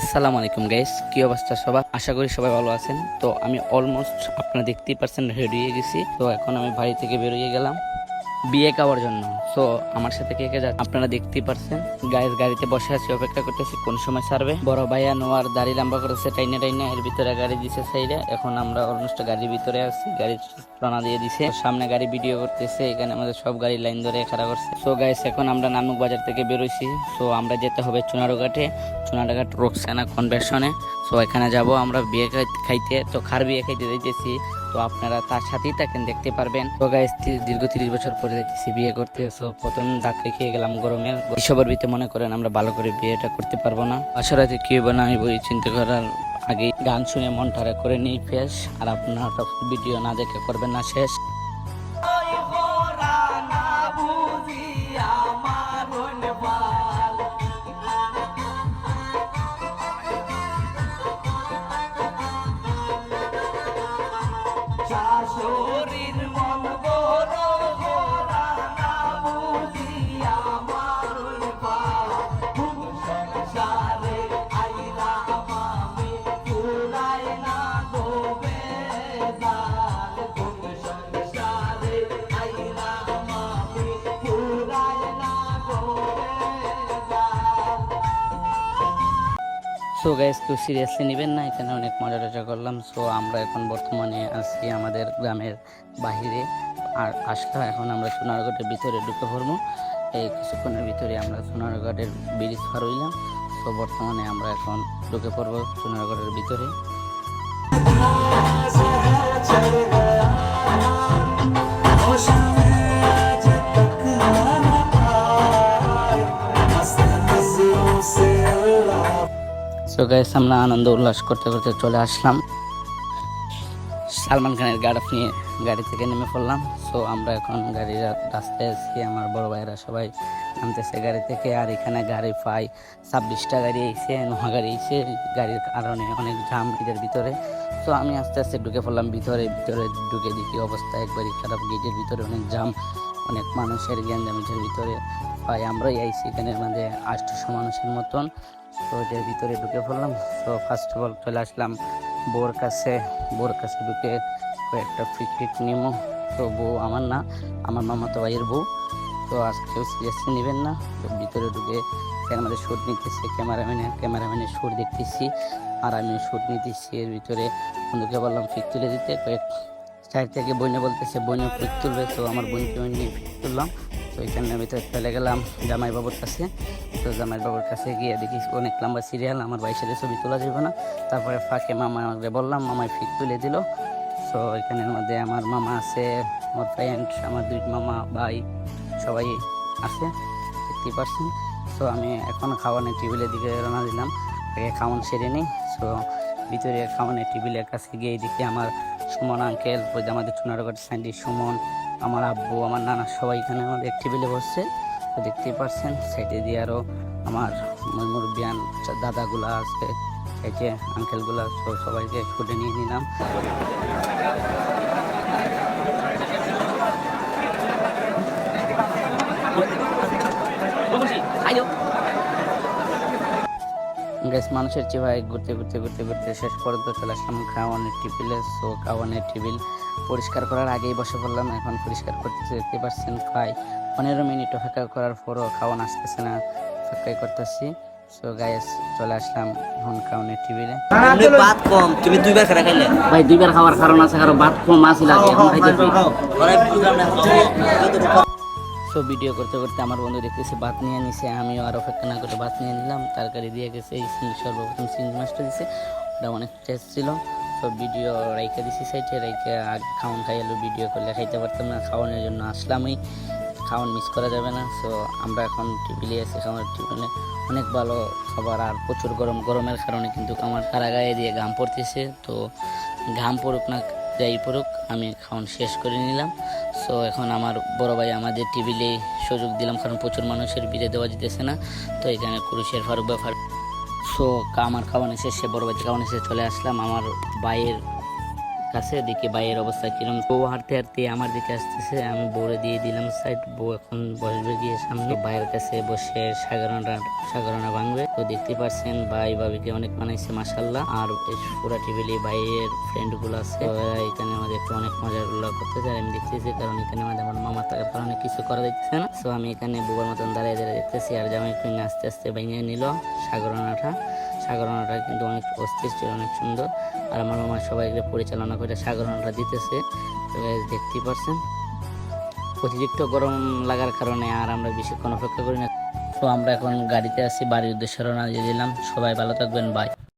আসসালামু আলাইকুম গাইস কি অবস্থা সবার? আশা করি সবাই ভালো আছেন। তো আমি অলমোস্ট আপনারা দেখতেই পারছেন রেডি হয়ে গেছি। তো এখন আমি বাড়ি থেকে বেরিয়ে গেলাম। বিয়ে খাওয়ার জন্য। সো আমার সাথে কে কে যাচ্ছে? আপনারা দেখতেই পারছেন। গায়ের গাড়িতে বসে আছি, অপেক্ষা করতেছি কোন সময় ছাড়বে। বড় ভাইয়া নোয়ার দাড়ি লম্বা করেছে, টাইনে টাইনে এর ভিতরে গাড়ি দিছে সাইডে। এখন আমরা অলমোস্ট গাড়ির ভিতরে আছি গাড়ি রানা দিয়ে দিছে। সামনে গাড়ি ভিডিও করতেছে, এখানে আমাদের সব গাড়ি লাইন ধরে খাড়া করছে। সো গাইস এখন আমরা নানুক বাজার থেকে বেরোইছি। সো আমরা যেতে হবে চুনারুঘাটে। চুনারুঘাট রোকসানা কনভেনশনে সো এখানে যাব আমরা, বিয়ে খাই- খাইতে। তো, খার বিয়ে খাইতে যাইতেছি। তো আপনারা তার সাথেই থাকেন, দেখতে পারবেন। তো গাইস দীর্ঘ তিরিশ বছর পরে দেখতেছি বিয়ে করতে সো প্রথম ধাক্কা খেয়ে গেলাম গরমে। সবার ভিতরে মনে করেন আমরা ভালো করে বিয়েটা করতে পারব না। আসলে কি হবে না আমি বই চিন্তা করার আগে গান শুনে মনটা করে নিই ফেস আর আপনারা ভিডিও না দেখে করবেন না শেষ। সো গাইস তো সিরিয়াসলি নেবেন না, এখানে অনেক মজা টজা করলাম। সো আমরা এখন বর্তমানে আছি আমাদের গ্রামের বাহিরে। আর আসলে এখন আমরা সোনারগড়ের ভিতরে ঢুকে পড়ব। এই কিছুক্ষণের ভিতরে আমরা সোনারগড়ের ব্রিজ পার হইলাম। তো বর্তমানে আমরা এখন ঢুকে পড়ব সোনারগড়ের ভিতরে। সো গাইস আমরা আনন্দ উল্লাস করতে করতে চলে আসলাম। সালমান খানের গাড়ি নিয়ে, গাড়ি থেকে নেমে পড়লাম। সো আমরা এখন গাড়ির রাস্তায় আছি। আমার বড় ভাইরা সবাই নামতেছে গাড়ি থেকে। আর এখানে গাড়ি পাই ছাব্বিশটা গাড়ি এসে নোহা গাড়ি এসে গাড়ির কারণে অনেক জাম গেটের ভিতরে। তো আমি আস্তে আস্তে ঢুকে পড়লাম ভিতরে। ভিতরে ঢুকে দেখি অবস্থা একবারই খারাপ। গেটের ভিতরে অনেক জাম অনেক মানুষের গ্যাঞ্জামের ভিতরে। পাই আমরাই আইসি এখানে আমাদের আটশো মানুষের মতন। তো এটার ভিতরে ঢুকে পড়লাম। তো ফার্স্ট অফ অল চলে আসলাম বোর কাছে। বোর কাছে ঢুকে কয়েকটা পিকনিক নিমো। তো বউ আমার না, আমার মামা তো ভাইয়ের বউ। তো আজকেও সিরিয়াসলি নেবেন না। তো ভিতরে ঢুকে আমাদের শ্যুট নিতেছে। ক্যামেরাম্যানে, ক্যামেরাম্যানের শ্যুট দেখতেছি। আর আমি শ্যুট নিতেছি। এর ভিতরে বন্ধুকে বললাম ফিক তুলে দিতে। কয়েক সাইড থেকে বইনে বলতেছে, বইনে ফিক তুলবে। তো আমার বোনকে নিয়ে ফিক তুললাম। তো এখানের ভিতরে চলে গেলাম জামাই বাবুর কাছে। তো জামাই বাবুর কাছে গিয়ে দেখি অনেক লম্বা সিরিয়াল আমার ভাইয়ের সাথে ছবি তোলা যাবে না। তারপরে ফাঁকে মামা আমাকে বললাম, মামাই ফিক তুলে দিল। তো এখানের মধ্যে আমার মামা আছে, আমার ফ্রেন্ড আমার দুই মামা, ভাই, সবাই আছে ফিফটি পারছেন। তো আমি এখন খাওয়ানোর টেবিলের দিকে রওনা দিলাম, আগে খাওয়ান সেরে নিই। সো ভিতরে খাওয়ানোর টেবিলের কাছে গিয়ে দেখি আমার সুমন আঙ্কেল আমাদের চুনারগড় সাইডে সুমন আমার আব্বু, আমার নানা সবাই এখানে আমার আমাদের টেবিলে বসছে। তো দেখতেই পারছেন, সাইডে দিয়ে আরও আমার মুরব্বিয়ান দাদাগুলো আছে, এই যে আঙ্কেলগুলো সবাইকে ছুটে নিয়ে নিলাম। গ্যাস মানুষের চেহারায় ঘুরতে ঘুরতে ঘুরতে ঘুরতে শেষ পর্যন্ত চলে আসলাম খাওয়ানের টেবিলে সো খাওয়ানের টেবিল পরিষ্কার করার আগেই বসে পড়লাম এখন পরিষ্কার করতে দেখতে পাচ্ছেন প্রায় পনেরো মিনিট অপেক্ষা করার পরও খাওয়ান আসতেছে না অপেক্ষাই করতেছি। সো গাইস চলে আসলাম এখন খাওয়ানের টেবিলে তুমি ভাত কম তুমি দুইবার খেলা খাইলে। ভাই দুইবার খাওয়ার কারণ আছে কারণ ভাত কম আছে লাগে এখন খাইতে সো ভিডিও করতে করতে আমার বন্ধু দেখতেছি, ভাত নিয়ে নিছে। আমিও আর অপেক্ষা না করে ভাত নিয়ে নিলাম। তরকারি দিয়ে গেছে, এই সর্বপ্রথম চিংড়ি মাছটা দিছে। ওটা অনেক টেস্ট ছিল। তো ভিডিও রাইকে দিছি সাইডে রাইকে আগে খাওয়ান খাইয়ালো ভিডিও করলে খাইতে পারতাম না। খাওয়ানোর জন্য আসলামই। খাওয়ান মিস করা যাবে না। সো আমরা এখন টিভিলে আছি খাওয়ার টিভিলে অনেক ভালো খাবার আর প্রচুর গরম। গরমের কারণে কিন্তু আমার কারা গায়ে দিয়ে ঘাম পড়তেছে। তো ঘাম পড়ুক না, যাই পড়ুক, আমি খাওয়ান শেষ করে নিলাম। সো এখন আমার বড় ভাই আমাদের টিভিলে সুযোগ দিলাম, কারণ প্রচুর মানুষের বিড়ে দেওয়া যেতেছে না। তো এখানে কুরুশের ফারুক ব্যাপার সো আমার খাওয়ানো শেষে, বড় ভাই খাওয়ানো শেষে চলে আসলাম। আমার ভাইয়ের কাছে, দেখি বাইরের অবস্থা কিরম। বউ হাঁটতে হাঁটতে আমার দিকে আসতেছে, আমি বউরে দিয়ে দিলাম সাইড বউ এখন বসবে গিয়ে সামনে। বাইরের কাছে বসে সাগরণা সাগরণা ভাঙবে। তো দেখতে পাচ্ছেন ভাই ভাবিকে অনেক মানাইছে মাসাল্লাহ আর পুরা টিভিলি ভাইয়ের ফ্রেন্ডগুলো আছে। এখানে আমাদের একটু অনেক মজা গুলো করতেছে আর আমি দেখতেছি, কারণ এখানে আমাদের আমার মামা থাকার কারণে কিছু করা যাচ্ছে না। তো আমি এখানে বুবার মতন দাঁড়িয়ে দাঁড়িয়ে দেখতেছি, আর জামাই একটু আস্তে আস্তে ভেঙে নিল সাগরণাটা। সাগরণাটা কিন্তু অনেক অস্থির ছিল, অনেক সুন্দর। আর আমার মামা সবাই এগুলো পরিচালনা করে সাগরণটা দিতেছে। দেখতেই পারছেন? অতিরিক্ত গরম লাগার কারণে আর আমরা বেশিক্ষণ অপেক্ষা করি না। তো আমরা এখন গাড়িতে আছি, বাড়ির উদ্দেশ্যে রওনা দিয়ে দিলাম। সবাই ভালো থাকবেন বাই